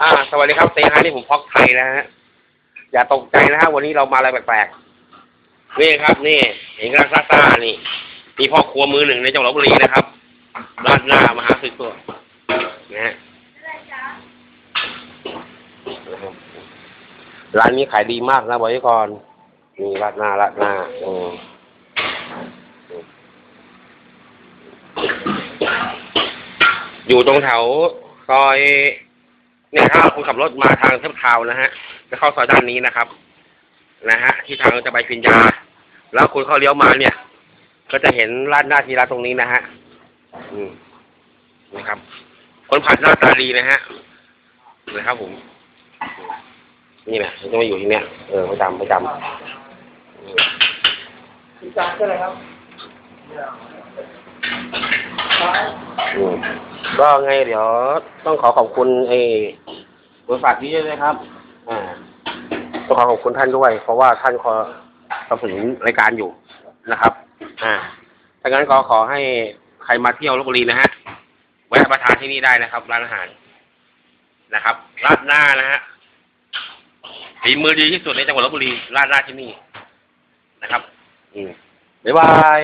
อ่า สวัสดีครับเตฮะนี่ผมพอกไทยนะฮะ อย่าตกใจนะฮะวันนี้เรามาอะไรแปลกๆ นี่ครับ นี่เห็นกำลังซ่าซ่านี่มีพ่อครัวมือหนึ่งในจังหวัดลบบุรีนะครับร้านหน้ามหาสุดตัวนะฮะร้านนี้ขายดีมากนะบอยก่อนนี่ราดหน้าราดหน้าอืม อยู่ตรงแถวซอยเนี่ยถ้าคุณขับรถมาทางเทพทาวน์นะฮะ จะเข้าซอยด้านนี้นะครับ นะฮะ ที่ทางจะไปฟินยาแล้วคุณเข้าเลี้ยวมาเนี่ย ก็จะเห็นร้านหน้าทีร้านตรงนี้นะฮะ อืมนะครับ คนผัดหน้าตาดีนะฮะนะครับผม นี่นะจะมาอยู่ที่เนี้ยเออประจำประจำอืมอีจานก็เลยครับอืม ก็ไงเดี๋ยวต้องขอขอบคุณไอ้บริษัทนี้ด้วยนะครับ อ่าต้องขอขอบคุณท่านด้วย เพราะว่าท่านขอสนับสนุนรายการอยู่นะครับ อ่าถ้างั้นก็ขอให้ใครมาเที่ยวลบบุรีนะฮะแวะมาทานที่นี่ได้นะครับ ร้านอาหารนะครับร้านหน้านะฮะฝีมือดีที่สุดในจังหวัดลบบุรีร้านหน้าที่นี่นะครับ อืมบ๊ายบาย